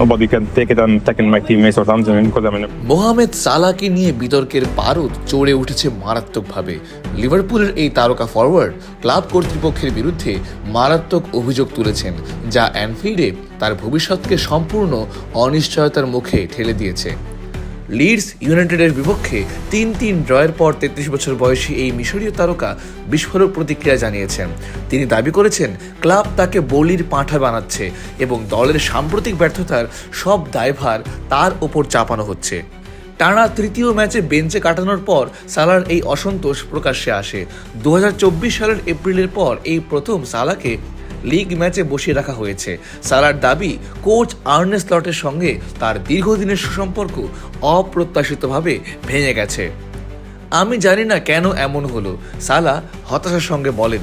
nobody can take it and tackle my teammates or something, because I mean, Mohamed সালাকে নিয়ে বিতর্কের পারদ চড়ে উঠেছে মারাত্মকভাবে। লিভারপুলের এই তারকা ফরওয়ার্ড ক্লাব কর্তৃপক্ষের বিরুদ্ধে মারাত্মক অভিযোগ তুলেছেন, যা অ্যানফিল্ডে তার ভবিষ্যৎকে সম্পূর্ণ অনিশ্চয়তার মুখে ঠেলে দিয়েছে। লিডস ইউনাইটেডের বিপক্ষে তিন তিন ড্রয়ের পর তেত্রিশ বছর বয়সী এই মিশরীয় তারকা বিস্ফোরক প্রতিক্রিয়া জানিয়েছেন তিনি দাবি করেছেন, ক্লাব তাকে বলির পাঁঠা বানাচ্ছে এবং দলের সাম্প্রতিক ব্যর্থতার সব দায়ভার তার ওপর চাপানো হচ্ছে। টানা তৃতীয় ম্যাচে বেঞ্চে কাটানোর পর সালার এই অসন্তোষ প্রকাশ্যে আসে। দু হাজার চব্বিশ সালের এপ্রিলের পর এই প্রথম সালাকে লিগ ম্যাচে বসিয়ে রাখা হয়েছে। সালার দাবি কোচ আর্নেস লটের সঙ্গে তার দীর্ঘদিনের সুসম্পর্ক অপ্রত্যাশিতভাবে ভেঙে গেছে। আমি জানি না কেন এমন হলো। সালা হতাশার সঙ্গে বলেন,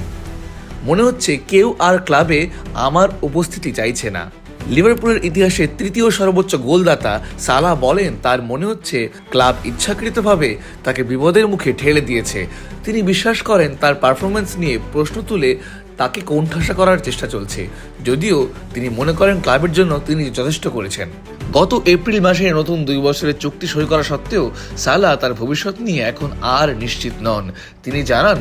মনে হচ্ছে কেউ আর ক্লাবে আমার উপস্থিতি চাইছে না। লিভারপুলের ইতিহাসে তৃতীয় সর্বোচ্চ গোলদাতা সালা বলেন, তার মনে হচ্ছে ক্লাব ইচ্ছাকৃতভাবে তাকে বিপদের মুখে ঠেলে দিয়েছে। তিনি বিশ্বাস করেন, তার পারফরমেন্স নিয়ে প্রশ্ন তুলে তাকে কোণঠাসা করার চেষ্টা চলছে। যদিও তিনি মনে করেন ক্লাবের জন্য তিনি যথেষ্ট করেছেন। গত এপ্রিল মাসে নতুন দুই বছরের চুক্তি সই করা সত্ত্বেও সালা তার ভবিষ্যৎ নিয়ে এখন আর নিশ্চিত নন। তিনি জানান,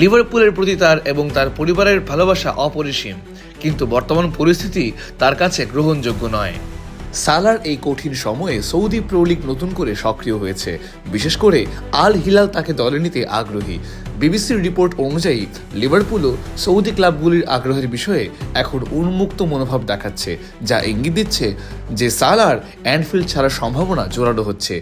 লিভারপুলের প্রতি তার এবং তার পরিবারের ভালোবাসা অপরিসীম, কিন্তু বর্তমান পরিস্থিতি তার কাছে গ্রহণযোগ্য নয়। সালার এই কঠিন সময়ে সৌদি প্রো লিগ নতুন করে সক্রিয় হয়েছে। বিশেষ করে আল হিলাল তাকে দলে নিতে আগ্রহী। বিবিসির রিপোর্ট অনুযায়ী লিভারপুলও সৌদি ক্লাবগুলির আগ্রহের বিষয়ে এখন উন্মুক্ত মনোভাব দেখাচ্ছে, যা ইঙ্গিত দিচ্ছে যে সালার অ্যানফিল্ড ছাড়ার সম্ভাবনা জোরালো হচ্ছে।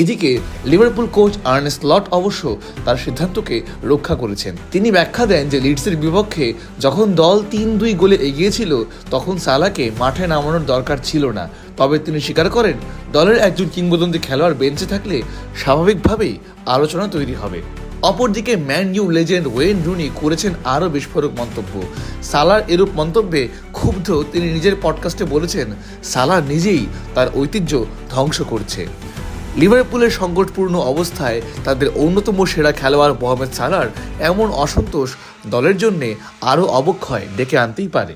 এদিকে লিভারপুল কোচ আর্নেস্ট লট অবশ্য তার সিদ্ধান্তকে রক্ষা করেছেন। তিনি ব্যাখ্যা দেন যে লিডসের বিপক্ষে যখন দল তিন দুই গোলে এগিয়েছিল, তখন সালাকে মাঠে নামানোর দরকার ছিল না। তবে তিনি স্বীকার করেন, দলের একজন কিংবদন্তি খেলোয়াড় বেঞ্চে থাকলে স্বাভাবিকভাবেই আলোচনা তৈরি হবে। অপরদিকে Man U legend Wayne Rooney করেছেন আরও বিস্ফোরক মন্তব্য। সালার এরূপ মন্তব্যে ক্ষুব্ধ তিনি নিজের পডকাস্টে বলেছেন, সালা নিজেই তার ঐতিহ্য ধ্বংস করছে। লিভারপুলের সংকটপূর্ণ অবস্থায় তাদের অন্যতম সেরা খেলোয়াড় মোহামেদ সালার এমন অসন্তোষ দলের জন্যে আরও অবক্ষয় ডেকে আনতেই পারে।